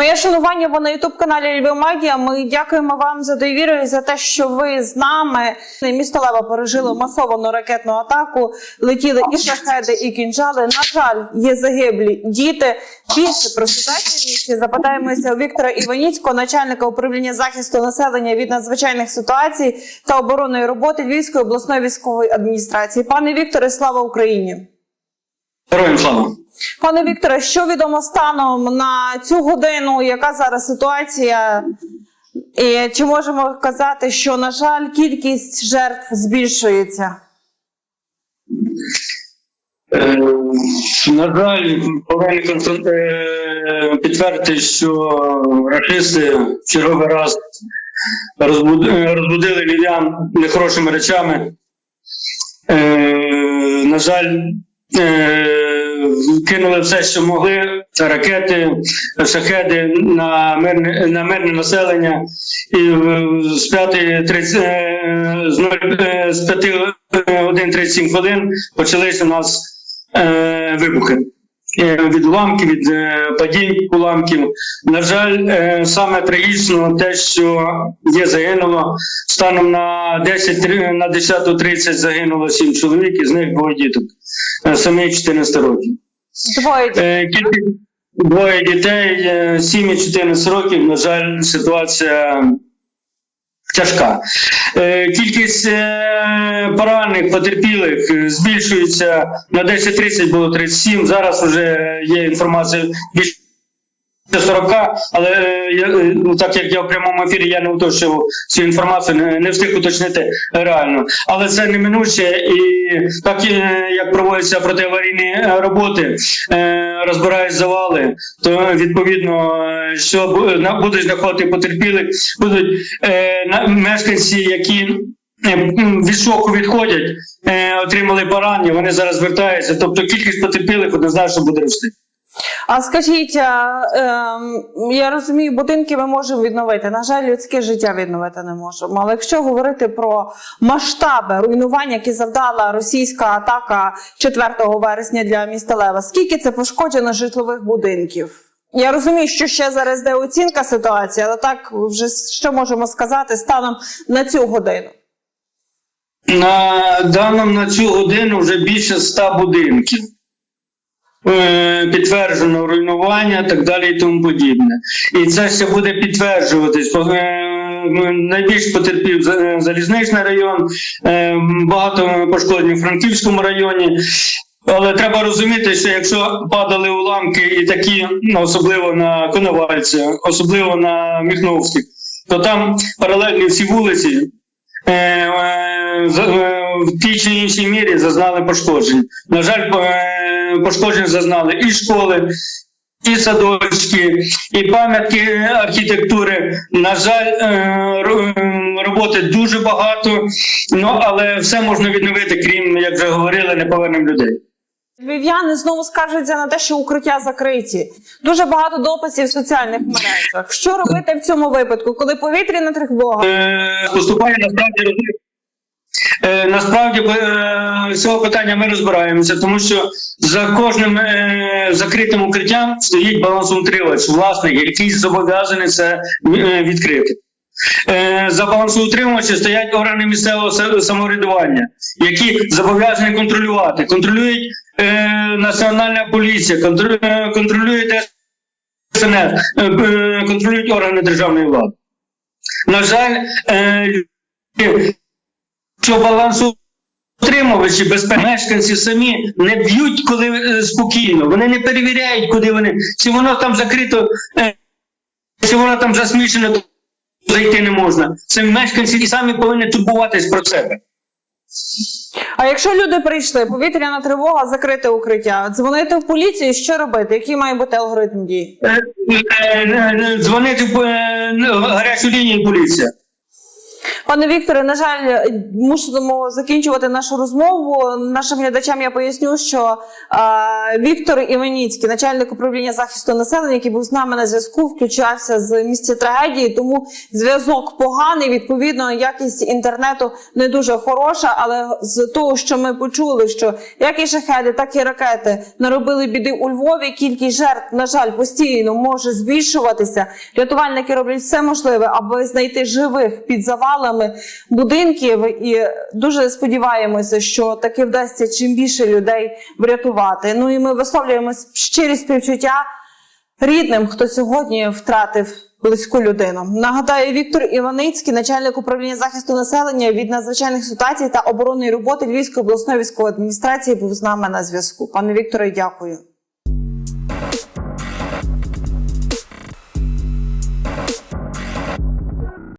Моє шанування ви на ютуб каналі Львів Медіа. Ми дякуємо вам за довіру і за те, що ви з нами. Місто Лева пережило масовану ракетну атаку. Летіли і шахеди, і кінжали. На жаль, є загиблі діти. Більше про ситуацію запитаємося у Віктора Іваніцького, начальника управління захисту населення від надзвичайних ситуацій та оборонної роботи Львівської обласної військової адміністрації. Пане Вікторе, слава Україні! Героям слава. Пане Вікторе, що відомо станом на цю годину? Яка зараз ситуація? І чи можемо казати, що на жаль кількість жертв збільшується? Е, на жаль, повинні е, підтвердити, що рашисти в черговий раз розбудили львів'ян нехорошими речами. Е, на жаль, кинули все, що могли. Це ракети, шахеди на мирне, на мирне населення. І е, з 5.30, е, з нуль- е, з 5 годин 37 хвилин почалися у нас е, вибухи. Е, Від уламків, від е, падінь уламків. На жаль, е, саме трагічно те, що є загинуло. Станом на 10, три- на 10.30 загинуло 7 чоловік, із них двоє діток, самі 14 років. Двоє дітей. Е, двоє дітей, е, 7 і 14 років. На жаль, ситуація тяжка. Е, Кількість е, поранених, потерпілих е, збільшується на 10-30 було 37. Зараз вже є інформація більше 40, але е, е, ну, так як я в прямому ефірі, я не уточнював цю інформацію, не, не встиг уточнити реально. Але це неминуче, і так е, як проводяться протиаварійні роботи, розбирають завали, то відповідно, що будуть знаходити потерпілих, будуть мешканці, які від шоку відходять, отримали поранення, вони зараз звертаються. Тобто кількість потерпілих однозначно буде рости. А скажіть, ем, я розумію, будинки ми можемо відновити. На жаль, людське життя відновити не можемо. Але якщо говорити про масштаби руйнування, які завдала російська атака 4 вересня для міста Лева, скільки це пошкоджено житлових будинків? Я розумію, що ще зараз йде оцінка ситуації, але так вже що можемо сказати станом на цю годину. На даному на цю годину вже більше ста будинків. Е, Підтверджено руйнування, так далі і тому подібне. І це ще буде підтверджуватись. Е, Найбільш потерпів залізничний район, е, багато пошкоджень в Франківському районі. Але треба розуміти, що якщо падали уламки і такі, ну, особливо на Коновальці, особливо на Міхновських, то там паралельні всі вулиці е, е, е, в тій чи іншій мірі зазнали пошкоджень. На жаль, е, пошкоджень зазнали і школи, і садочки, і пам'ятки архітектури. На жаль, е, ро- е, роботи дуже багато, ну але все можна відновити, крім, як вже говорили, неповерним людей. Львів'яни знову скаржаться на те, що укриття закриті. Дуже багато дописів в соціальних мережах. Що робити в цьому випадку, коли повітряна тривога? Е, поступає насправді Е, Насправді е, з цього питання ми розбираємося, тому що за кожним е, закритим укриттям стоїть балансоутримувач, власник, який зобов'язаний це е, відкрити. Е, За балансоутримувачі стоять органи місцевого самоврядування, які зобов'язані контролювати. Контролюють е, Національна поліція, контролює, е, контролюють ДСНС, е, контролюють органи державної влади. На жаль, що балансу утримувачі безпеки мешканці самі не б'ють, коли спокійно. Вони не перевіряють, куди вони. Чи воно там закрито, чи воно там засмічено, зайти не можна. Це мешканці і самі повинні турбуватись про себе. А якщо люди прийшли, повітряна тривога, закрите укриття, дзвонити в поліцію, що робити? Який має бути алгоритм дій? Е, е, е, Дзвонити в е, гарячу лінію поліція. Пане Вікторе, на жаль, мусимо закінчувати нашу розмову. Нашим глядачам я поясню, що е, Віктор Іваніцький, начальник управління захисту населення, який був з нами на зв'язку, включався з місця трагедії, тому зв'язок поганий. Відповідно, якість інтернету не дуже хороша. Але з того, що ми почули, що як і шахеди, так і ракети наробили біди у Львові. Кількість жертв, на жаль, постійно може збільшуватися. Рятувальники роблять все можливе, аби знайти живих під завалами будинків. І дуже сподіваємося, що таки вдасться чим більше людей врятувати. Ну і ми висловлюємо щирі співчуття рідним, хто сьогодні втратив близьку людину. Нагадаю, Віктор Іваницький, начальник управління захисту населення від надзвичайних ситуацій та оборонної роботи Львівської обласної військової адміністрації, був з нами на зв'язку. Пане Вікторе, дякую.